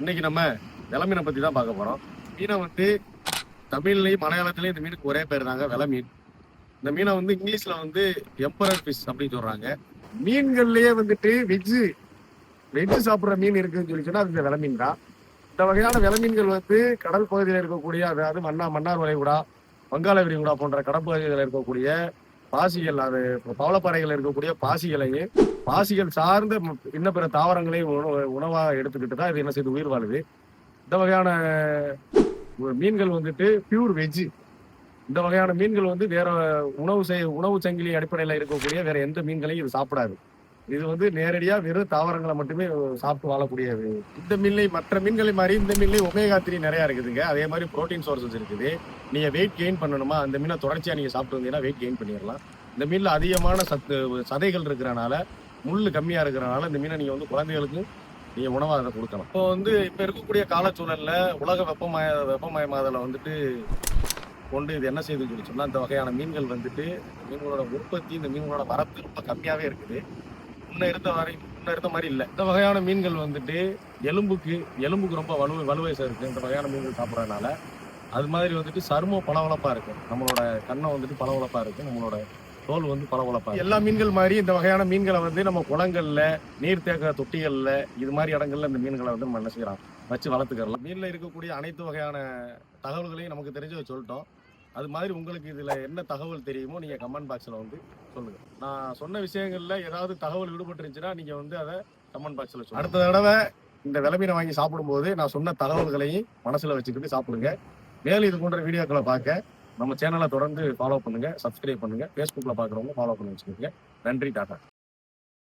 இன்னைக்கு நம்ம விலமீனை பத்தி தான் பார்க்க போறோம். மீனை வந்து தமிழ்லையும் மலையாளத்துலேயும் இந்த மீனுக்கு ஒரே பேர் தாங்க வில மீன் இந்த மீனை வந்து இங்கிலீஷ்ல வந்து எம்பரர் ஃபிஷ் அப்படின்னு சொல்றாங்க. மீன்கள்லயே வந்துட்டு வெஜ்ஜு வெஜ்ஜு சாப்பிடுற மீன் இருக்குன்னு சொல்லி சொன்னா அது இந்த வில மீன் தான். இந்த வகையான வில மீன்கள் வந்து கடல் பகுதியில் இருக்கக்கூடிய அதாவது மன்னா மன்னார் வளைகுடா வங்காள விரிகுடா போன்ற கடற்பகுதிகளில் இருக்கக்கூடிய பாசிகள் அது பவளப்பாறைகள் இருக்கக்கூடிய பாசிகளையும் பாசிகள் சார்ந்த இன்ன பிற தாவரங்களையும் உணவு உணவா எடுத்துக்கிட்டு தான் இது என்ன செய்து உயிர் வாழுது. இந்த வகையான மீன்கள் வந்துட்டு பியூர் வெஜ் இந்த வகையான மீன்கள் வந்து வேற உணவு செய் உணவு சங்கிலி அடிப்படையில் இருக்கக்கூடிய வேற எந்த மீன்களையும் இது சாப்பிடாது. இது வந்து நேரடியா வெறும் தாவரங்களை மட்டுமே சாப்பிட்டு வாழக்கூடியது. இந்த மில்லை மற்ற மீன்களை மாதிரி இந்த மில்லை ஒமேகா த்ரீ நிறைய இருக்குதுங்க. அதே மாதிரி ப்ரோட்டீன் சோர்சஸ் இருக்குது. நீங்க வெயிட் கெயின் பண்ணணுமா? அந்த மீனை தொடர்ச்சியா நீங்க சாப்பிட்டு வந்தீங்கன்னா வெயிட் கெயின் பண்ணிடலாம். இந்த மீனில் அதிகமான சத்து சதைகள் இருக்கிறனால முள் கம்மியா இருக்கிறனால இந்த மீனை நீங்க வந்து குழந்தைகளுக்கு நீங்க உணவாக அதை கொடுக்கலாம். இப்போ வந்து இப்ப இருக்கக்கூடிய காலச்சூழல்ல உலக வெப்பமய வெப்பமயமாதலை வந்துட்டு கொண்டு இது என்ன செய்து சொல்லி சொன்னா இந்த வகையான மீன்கள் வந்துட்டு மீன்களோட உற்பத்தி இந்த மீன்களோட வரத்து ரொம்ப கம்மியாவே இருக்குது. முன்ன இருந்த வரை முன்ன இருந்த மாதிரி இல்லை. இந்த வகையான மீன்கள் வந்துட்டு எலும்புக்கு எலும்புக்கு ரொம்ப வலு வலுவயசம் இருக்கு. இந்த வகையான மீன்கள் சாப்பிட்றதுனால அது மாதிரி வந்துட்டு சருமம் பளபளப்பா இருக்கு. நம்மளோட கண்ணம் வந்துட்டு பளபளப்பா இருக்கு. நம்மளோட தோல் வந்து பளபளப்பா இருக்கு. எல்லா மீன்கள் மாதிரி இந்த வகையான மீன்களை வந்து நம்ம குளங்கள்ல நீர்த்தேக்க தொட்டிகள்ல இது மாதிரி இடங்கள்ல இந்த மீன்களை வந்து நம்ம என்ன செய்யலாம்? வச்சு வளர்த்துக்கலாம் மீன்ல இருக்கக்கூடிய அனைத்து வகையான தகவல்களையும் நமக்கு தெரிஞ்சதை சொல்லிட்டோம். அது மாதிரி உங்களுக்கு இதில் என்ன தகவல் தெரியுமோ நீங்கள் கமெண்ட் பாக்ஸில் வந்து சொல்லுங்கள் நான் சொன்ன விஷயங்களில் ஏதாவது தகவல் விடுபட்டுருந்துச்சுன்னா நீங்கள் வந்து அதை கமெண்ட் பாக்ஸில் சொல்லுங்கள் அடுத்த தடவை இந்த விளம்பீனை வாங்கி சாப்பிடும்போது நான் சொன்ன தகவல்களையும் மனசில் வச்சுக்கிட்டு சாப்பிடுங்க. மேலும் இது போன்ற வீடியோக்களை பார்க்க நம்ம சேனலை தொடர்ந்து ஃபாலோ பண்ணுங்க சப்ஸ்கிரைப் பண்ணுங்கள் ஃபேஸ்புக்கில் பார்க்குறவங்க ஃபாலோ பண்ணி வச்சுக்கோங்க. நன்றி டாட்டா